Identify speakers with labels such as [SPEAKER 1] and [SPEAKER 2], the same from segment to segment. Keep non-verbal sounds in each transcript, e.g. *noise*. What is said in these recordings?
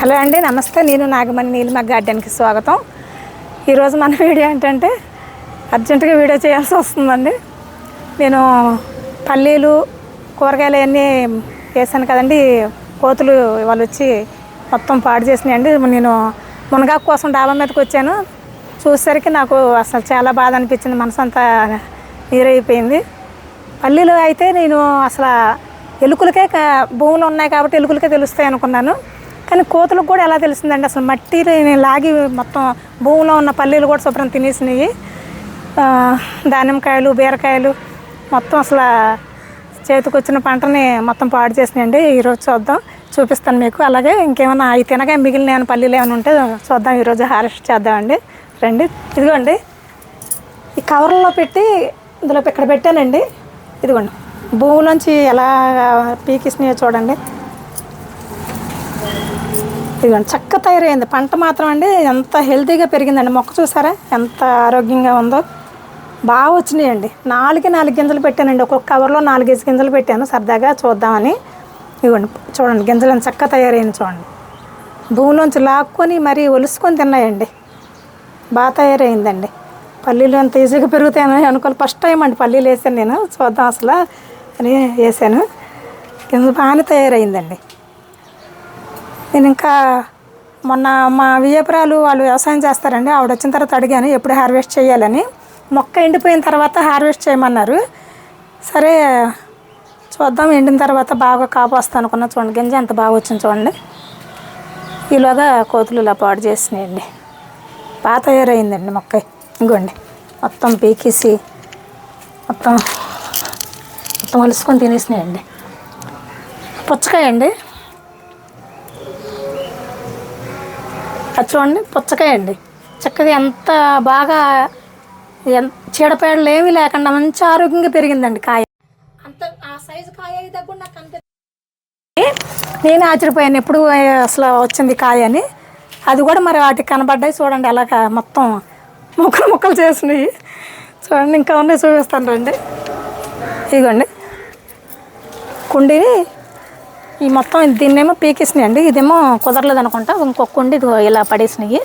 [SPEAKER 1] Hello అండి నమస్తే. నేను నాగమణి నీలిమ గార్డెన్కి స్వాగతం. ఈరోజు మన వీడియో ఏంటంటే అర్జెంటుగా వీడియో చేయాల్సి వస్తుందండి. నేను పల్లీలు కూరగాయలు అన్నీ వేసాను కదండి. కోతులు వాళ్ళు వచ్చి మొత్తం పాడు చేసినాయండి. నేను మునగాకు కోసం డాబా మీదకి వచ్చాను. చూసేసరికి నాకు అసలు చాలా బాధ అనిపించింది. మనసు అంతా నీరైపోయింది. పల్లీలు అయితే నేను అసలు ఎలుకలకే భూములు ఉన్నాయి కాబట్టి ఎలుకలకే తెలుస్తాయి అనుకున్నాను. కానీ కోతులకు కూడా ఎలా తెలిసిందండి? అసలు మట్టి నేను లాగి మొత్తం భూమిలో ఉన్న పల్లీలు కూడా శుభ్రం తినేసినాయి దానిమ్మకాయలు బీరకాయలు మొత్తం అసలు చేతికి వచ్చిన పంటని మొత్తం పాడు చేసినాయండి. ఈరోజు చూద్దాం. చూపిస్తాను మీకు. అలాగే ఇంకేమైనా అవి తినగా మిగిలిన ఏమైనా పల్లీలు ఏమైనా ఉంటే చూద్దాం. ఈరోజు హారెస్ట్ చేద్దామండి. రండి. ఇదిగోండి. ఈ కవర్లో పెట్టి ఇందులో ఇక్కడ పెట్టానండి. ఇదిగోండి. భూమిలోంచి ఎలా పీకిస్తున్నాయో చూడండి. ఇదిగోండి చక్క తయారైంది. పంట మాత్రం అండి ఎంత హెల్తీగా పెరిగిందండి. మొక్క చూసారా? ఎంత ఆరోగ్యంగా ఉందో. బాగా వచ్చినాయండి. నాలుగు నాలుగు గింజలు పెట్టానండి. ఒక్కొక్క కవర్లో నాలుగైదు గింజలు పెట్టాను. సరదాగా చూద్దామని. ఇవ్వండి చూడండి గింజలు ఎంత చక్క తయారైంది చూడండి. భూమిలోంచి లాక్కొని మరీ ఒలుసుకొని తిన్నాయండి. బాగా తయారైందండి. పల్లీలు అంత ఈజీగా పెరుగుతాయని అనుకోవాలి. ఫస్ట్ టైం అండి పల్లీలు వేసాను నేను. చూద్దాం అసలు. అని వేసాను. కింద బాగానే తయారైందండి. నేను ఇంకా మొన్న మా వియ్యపురాలు వాళ్ళు వ్యవసాయం చేస్తారండి. ఆవిడ వచ్చిన తర్వాత అడిగాను ఎప్పుడు హార్వెస్ట్ చేయాలని. మొక్క ఎండిపోయిన తర్వాత హార్వెస్ట్ చేయమన్నారు. సరే చూద్దాం ఎండిన తర్వాత బాగా కాపు వస్తాను అనుకున్నా. చూడండి గింజ ఎంత బాగా వచ్చింది చూడండి. ఈలోగా కోతులు ఇలా పాడు చేసినాయండి. బాగా తయారైందండి మొక్క. ఇంకోండి మొత్తం పీకేసి మొత్తం మొత్తం వలుసుకొని తినేసినాయండి. పుచ్చకాయ అండి అది చూడండి పుచ్చకాయ అండి. చక్కగా ఎంత బాగా ఎంత చీడపేడలు ఏమీ లేకుండా మంచి ఆరోగ్యంగా పెరిగిందండి కాయ. అంత ఆ సైజు కాయ కూడా నాకు నేను ఆశ్చర్యపోయాను ఎప్పుడు అసలు వచ్చింది కాయ అని. అది కూడా మరి వాటికి కనబడ్డాయి చూడండి అలాగ మొత్తం ముక్కలు ముక్కలు చేసినాయి చూడండి ఇంకా ఉన్నాయి చూపిస్తాను రండి. ఇదిగోండి. కుండీని ఈ మొత్తం దీన్నేమో పీకేసినాయి అండి ఇదేమో కుదరలేదు అనుకుంటా ఇంకొక కుండి ఇలా పడేసినాయి.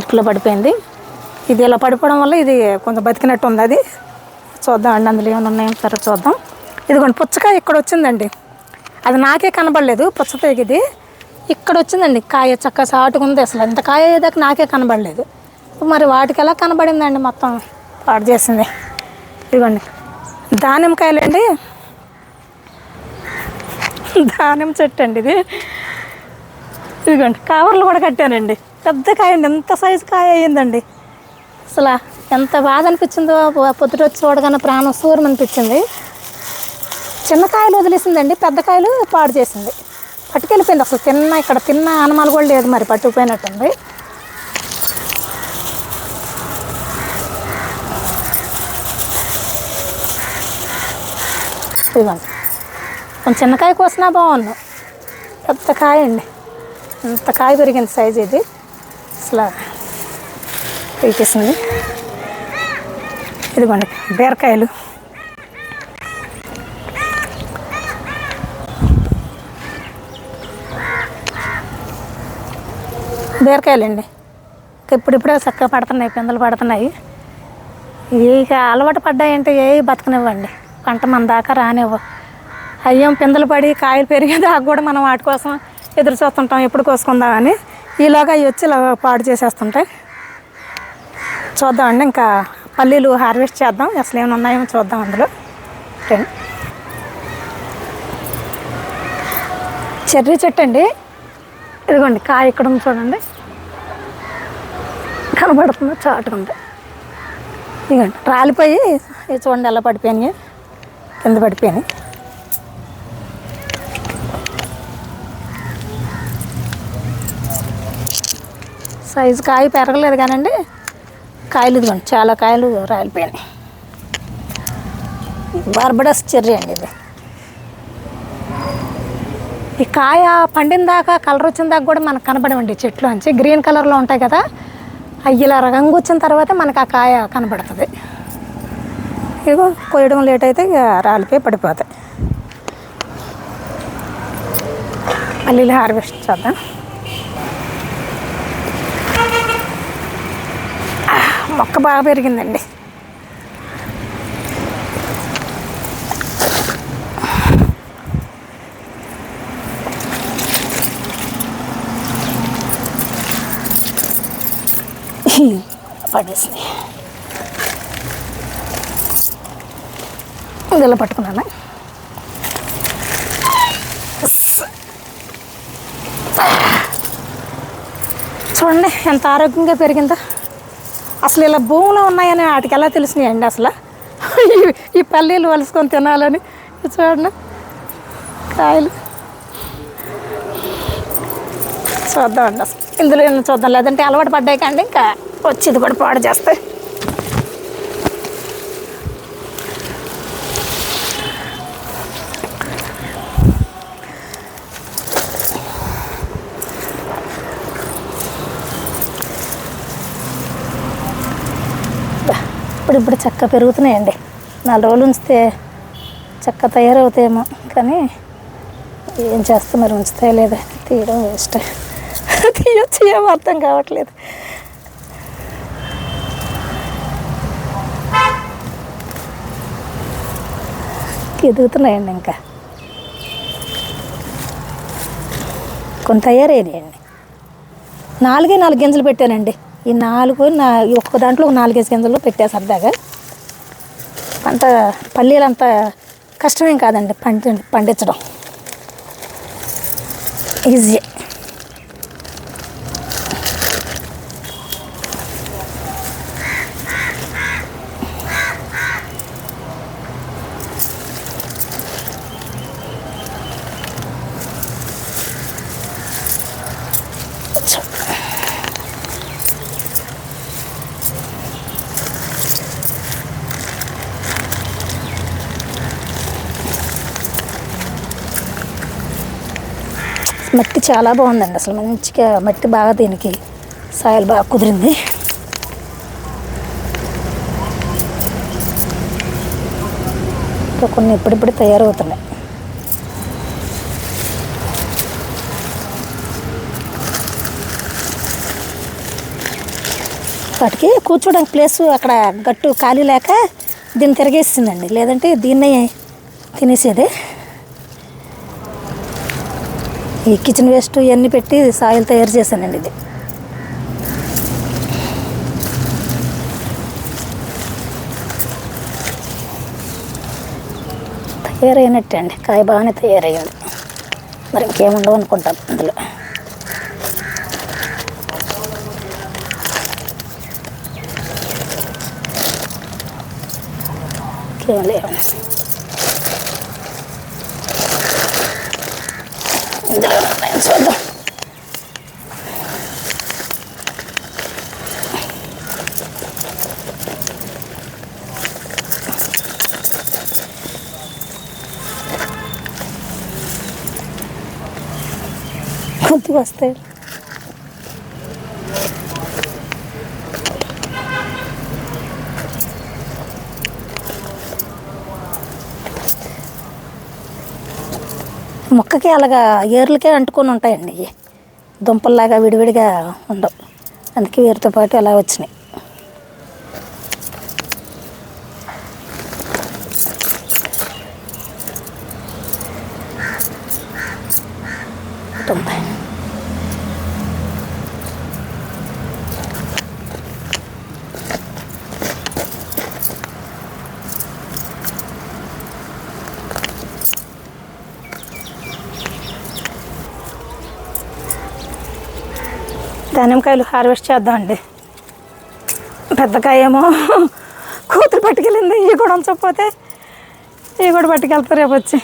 [SPEAKER 1] ఎట్లో పడిపోయింది? ఇది ఇలా పడిపోవడం వల్ల ఇది కొంచెం బతికినట్టు ఉంది అది. చూద్దాం అండి అందులో ఏమైనా ఉన్నాయో సరే చూద్దాం. ఇదిగోండి పుచ్చకాయ ఇక్కడ వచ్చిందండి. అది నాకే కనబడలేదు పుచ్చకాయకి ఇది ఇక్కడ వచ్చిందండి కాయ చక్క సాటుకుంది ఉంది అసలు. ఎంత కాయ అయ్యేదాకా నాకే కనబడలేదు. మరి వాటికి ఎలా కనబడిందండి మొత్తం పాడు చేసింది. ఇదిగోండి దానిమ్మకాయలండి. దానిమ్మ చెట్టు అండి ఇది. ఇదిగోండి కవర్లు కూడా కట్టానండి. పెద్ద కాయ అండి ఎంత సైజు కాయ అయ్యిందండి. అసలు ఎంత బాధ అనిపించిందో పొద్దుట వచ్చి చూడగానే ప్రాణం సూరం అనిపించింది. చిన్న కాయలు వదిలేసిందండి పెద్ద కాయలు పాడు చేసింది. పట్టుకెళ్ళిపోయింది అసలు తిన్న ఇక్కడ తిన్న అనుమానం కూడా లేదు మరి పట్టుకుపోయినట్టుంది. ఇదిగోండి. కొంచెం చిన్న కాయ కోసినా బాగుండు. పెద్ద కాయ అండి. ఇంత కాయ పెరిగింది సైజ్ ఇది. అసలు పీకేసింది ఇదిగోండి బీరకాయలు. బీరకాయలండి. ఇప్పుడిప్పుడే చక్కగా పడుతున్నాయి పిందలు పడుతున్నాయి. ఇక అలవాటు పడ్డాయంటే ఏ బతకనివ్వండి. పంట మన దాకా రానివ్వ. అయ్యం పిందలు పడి కాయలు పెరిగేదాకా కూడా మనం వాటి కోసం ఎదురు చూస్తుంటాం ఎప్పుడు కోసుకుందామని ఈలోగా అవి వచ్చి ఇలా పాడు చేసేస్తుంటాయి. చూద్దామండి ఇంకా పల్లీలు హార్వెస్ట్ చేద్దాం. అసలు ఏమైనా ఉన్నాయో చూద్దాం అందులో. చెర్రీ చెట్టు అండి. ఇదిగోండి కాయ ఇక్కడ ఉంది చూడండి. కనబడుతుంది చాటుగా ఉంది. ఇదిగోండి రాలిపోయి చూడండి ఎలా పడిపోయినాయి. కింద పడిపోయినాయి. సైజు కాయ పెరగలేదు కానండి. కాయలు ఇదిగోండి చాలా కాయలు రాలిపోయినాయి. బార్బడస్ చెర్రీ అండి ఇది. ఈ కాయ పండిన దాకా కలర్ వచ్చిన దాకా కూడా మనకు కనబడవండి చెట్లు అంచి. గ్రీన్ కలర్లో ఉంటాయి కదా అవి ఇలా రంగు వచ్చిన తర్వాత మనకు ఆ కాయ కనబడుతుంది. ఇదిగో కోయడం లేట్ అయితే ఇక రాలిపోయి పడిపోతాయి. పల్లీలు హార్వెస్ట్ చేద్దాం. మొక్క బాగా పెరిగిందండి. పడేసింది ఇలా పట్టుకున్నాను? చూడండి ఎంత ఆరోగ్యంగా పెరిగిందో. అసలు ఇలా భూమిలో ఉన్నాయని వాటికి ఎలా తెలిసినాయండి అసలు? ఈ- పల్లీలు వలుసుకొని తినాలని చూడండి. కాయలు. చూద్దామండి అసలు. ఇందులో ఏమైనా చూద్దాం. లేదంటే అలవాటు పడ్డాయి కండి ఇంకా వచ్చి ఇది కూడా పాడు చేస్తాయి. ఇప్పుడు ఇప్పుడు చక్క పెరుగుతున్నాయండి. నాలుగు రోజులు ఉంచితే చక్క తయారవుతాయేమో. కానీ ఏం చేస్తే మరి ఉంచుతాయి లేదా తీయడం వేస్ట్. తీయొచ్చు ఏం అర్థం కావట్లేదు. ఎదుగుతున్నాయండి ఇంకా. కొన్ని తయారయ్యాయండి నాలుగే నాలుగు గింజలు పెట్టానండి. ఈ నాలుగు నా ఒక్క దాంట్లో ఒక నాలుగైదు గింజలు పెట్టా సరదాగా. అంత పల్లీలు అంత కష్టమేం కాదండి పండి పండించడం. ఈజీ. మట్టి చాలా బాగుందండి. అసలు మంచిగా మట్టి బాగా దీనికి సాయిల్ బాగా కుదిరింది. ఇంకా కొన్ని ఇప్పుడిప్పుడు తయారవుతున్నాయి. వాటికి కూర్చోడానికి ప్లేస్ అక్కడ గట్టు ఖాళీ లేక దీన్ని తిరిగేసిందండి. లేదంటే దీన్నే తినేసేదే. ఈ కిచెన్ వేస్ట్ ఇవన్నీ పెట్టి సాయిల్ తయారు చేశానండి ఇది. తయారైనట్టే అండి. కాయ బాగానే తయారయ్యింది. మరి ఇంకేముండవు అనుకుంటాను అందులో. ఇంకేం లేవు ఇందులో ఉన్నాయని చూద్దాం కొద్దిగా మొక్కకి అలాగా ఏర్లకే అంటుకొని ఉంటాయండి ఇవి. దుంపల్లాగా విడివిడిగా ఉండవు. అందుకే వీరితో పాటు అలా వచ్చినాయి. దుంప. దానిమ్మకాయలు హార్వెస్ట్ చేద్దామండి. పెద్దకాయ ఏమో కూతురు పట్టుకెళ్ళింది ఇవి కూడా ఉంచకపోతే ఇవి కూడా పట్టుకెళ్తారు రేపు వచ్చి.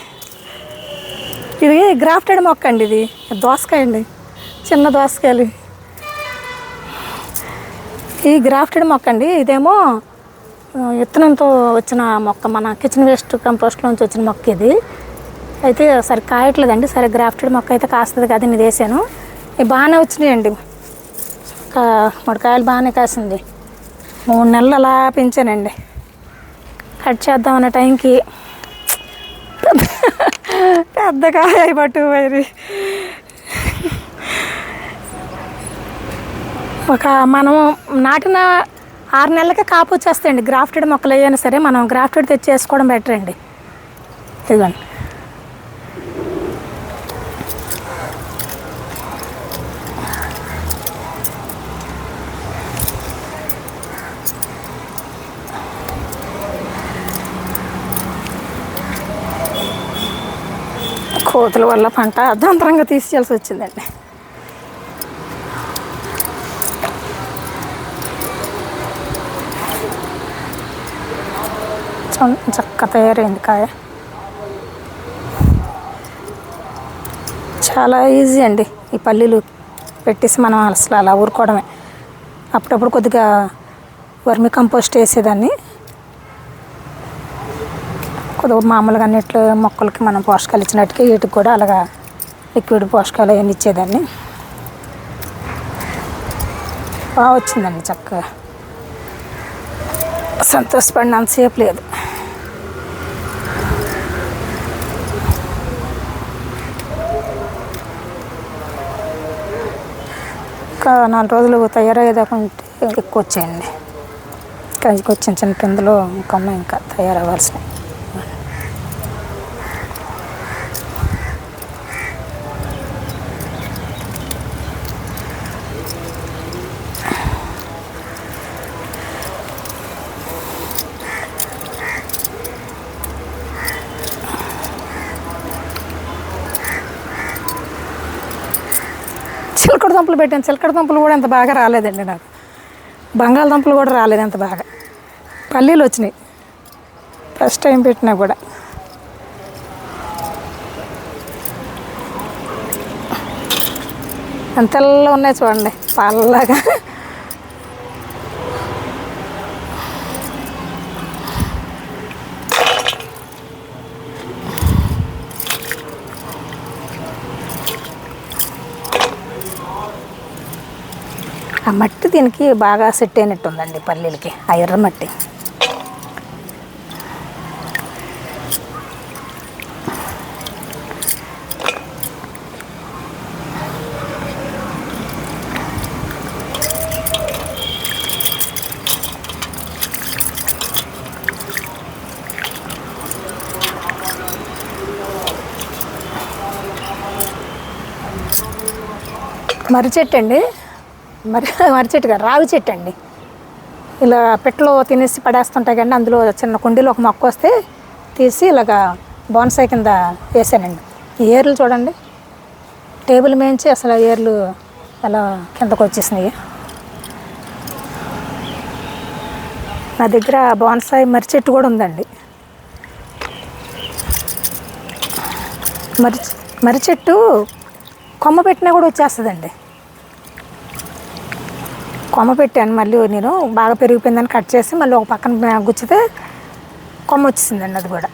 [SPEAKER 1] ఇది గ్రాఫ్టెడ్ మొక్క అండి ఇది దోసకాయ అండి చిన్న దోసకాయలు. ఈ గ్రాఫ్టెడ్ మొక్క అండి ఇదేమో విత్తనంతో వచ్చిన మొక్క మన కిచెన్ వేస్ట్ కంపోస్ట్లోంచి వచ్చిన మొక్క ఇది. అయితే సరే కాయట్లేదండి సరే గ్రాఫ్టెడ్ మొక్క అయితే కాస్తుంది కదా నేను వేసాను. ఇవి బాగానే వచ్చినాయండి. ఒక మూడు బాగానే కాసింది. మూడు నెలలు అలా పెంచానండి. కట్ చేద్దాం అన్న టైంకి *laughs* పెద్ద కాయ పట్టు పట్టుకుపోయి ఒక మనం నాటిన ఆరు నెలలకి కాపు వచ్చేస్తాయండి. గ్రాఫ్టెడ్ మొక్కలు ఏవైనా సరే మనం గ్రాఫ్టెడ్ తెచ్చి వేసుకోవడం బెటర్ అండి ఇదిగోండి. కోతుల వల్ల పంట అర్ధాంతరంగా తీసేయాల్సి వచ్చిందండి. చం- చక్క తయారైంది కాయ. చాలా ఈజీ అండి ఈ పల్లీలు పెట్టేసి మనం అసలు అలా ఊరుకోవడమే. అప్పుడప్పుడు కొద్దిగా వర్మి కంపోస్ట్ వేసేదాన్ని. మామూలుగా అన్నిట్లో మొక్కలకి మనం పోషకాలు ఇచ్చినట్టుగా వీటికి కూడా అలాగా లిక్విడ్ పోషకాలు అవన్నీ ఇచ్చేదాన్ని. బాగా వచ్చిందండి చక్కగా. సంతోషపడినంతసేపు లేదు. ఇంకా నాలుగు రోజులు తయారయ్యేదాకుంటే ఎక్కువ వచ్చాయండి. ఇంకా వచ్చిన చిన్న పిందులో ఇంకా ఉన్నాయి ఇంకా తయారవ్వాల్సినవి. చిలకడ దుంపలు పెట్టాను. చిలకడ దుంపలు కూడా అంత బాగా రాలేదండి నాకు. బంగాళదుంపలు కూడా రాలేదు అంత బాగా. పల్లీలు వచ్చినాయి. ఫస్ట్ టైం పెట్టినా కూడా. అంతల్లో ఉన్నాయి చూడండి. పల్లగా. ఆ మట్టి దీనికి బాగా సెట్ అయినట్టు ఉందండి పల్లీలకి ఆ ఎర్ర మట్టి. మర్రి చెట్టు అండి. మరి *laughs* మర్రి చెట్టు కాదు రావి చెట్టు అండి. ఇలా పెట్టలో తినేసి పడేస్తుంటాయి కానీ అందులో చిన్న కుండీలో ఒక మొక్క వస్తే తీసి ఇలాగా బోన్సాయి కింద వేసానండి. ఈ ఏర్లు చూడండి టేబుల్ మేంచి అసలు ఆ ఏర్లు అలా కిందకు వచ్చేసినాయి. నా దగ్గర బోన్సాయి మర్రి చెట్టు కూడా ఉందండి. మర్రి మర్రి చెట్టు కొమ్మ పెట్టినా కూడా వచ్చేస్తుందండి. కొమ్మ పెట్టాను మళ్ళీ నేను. బాగా పెరిగిపోయిందని కట్ చేసి మళ్ళీ ఒక పక్కన గుచ్చితే కొమ్మ వచ్చేసిందండి అది కూడా.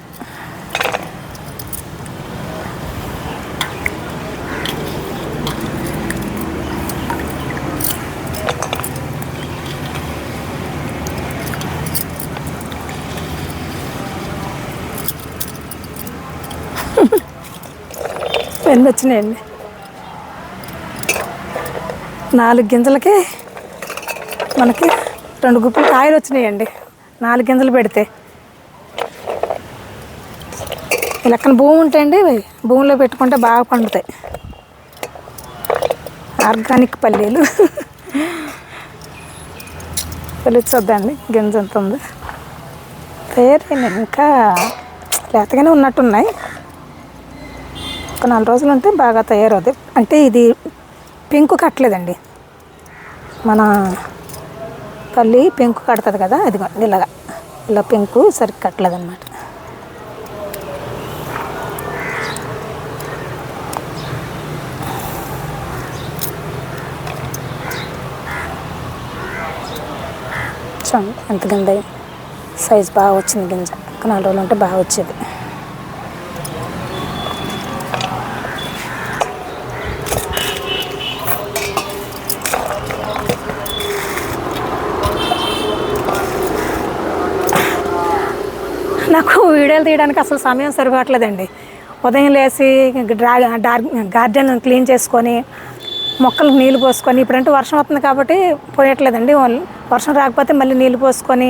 [SPEAKER 1] ఎన్ని వచ్చినాయండి? నాలుగు గింజలకి మనకి రెండు గుప్పులు కాయలు వచ్చినాయండి. నాలుగు గింజలు పెడితే. లెక్కన భూమి ఉంటే అండి భూమిలో పెట్టుకుంటే బాగా పండుతాయి. ఆర్గానిక్ పల్లీలు. పిలిచొద్దండి గింజ ఎంత ఉంది? తయారైన ఇంకా లేతగానే ఉన్నట్టున్నాయి. ఒక నాలుగు రోజులు ఉంటే బాగా తయారవుతాయి. అంటే ఇది పెంకు కట్టలేదండి. మన తల్లి పెంకు కడుతుంది కదా అది ఇలాగా. ఇలా పెంకు సరిగ్గా కట్టలేదు అనమాట చూడండి ఎంత గింజ సైజ్ బాగా వచ్చింది గింజ. నాలుగు రోజులు ఉంటే బాగా వచ్చేది. వీడియోలు తీయడానికి అసలు సమయం సరిపోవట్లేదండి. ఉదయం లేచి డ్రా గార్డెన్ క్లీన్ చేసుకొని మొక్కలకు నీళ్ళు పోసుకొని ఇప్పుడంటే వర్షం వస్తుంది కాబట్టి పోయట్లేదండి. ఓన్లీ వర్షం రాకపోతే మళ్ళీ నీళ్ళు పోసుకొని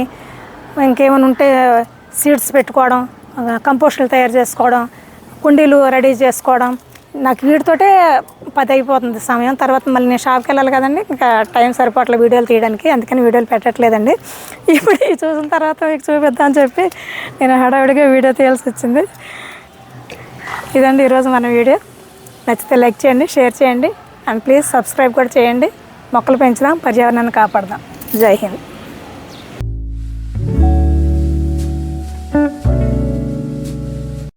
[SPEAKER 1] ఇంకేమైనా ఉంటే సీడ్స్ పెట్టుకోవడం కంపోస్టులు తయారు చేసుకోవడం కుండీలు రెడీ చేసుకోవడం నాకు వీటితోటే పది అయిపోతుంది సమయం. తర్వాత మళ్ళీ నేను షాప్కి వెళ్ళాలి కదండి. ఇంకా టైం సరిపోట్ల వీడియోలు తీయడానికి. అందుకని వీడియోలు పెట్టట్లేదండి. *laughs* ఇప్పుడు ఇవి చూసిన తర్వాత మీకు చూపిద్దామని చెప్పి నేను హడావిడిగా వీడియో తీయాల్సి వచ్చింది. ఇదండి ఈరోజు మన వీడియో. నచ్చితే లైక్ చేయండి షేర్ చేయండి. అండ్ ప్లీజ్ సబ్స్క్రైబ్ కూడా చేయండి. మొక్కలు పెంచుదాం పర్యావరణాన్ని కాపాడదాం. జై హింద్.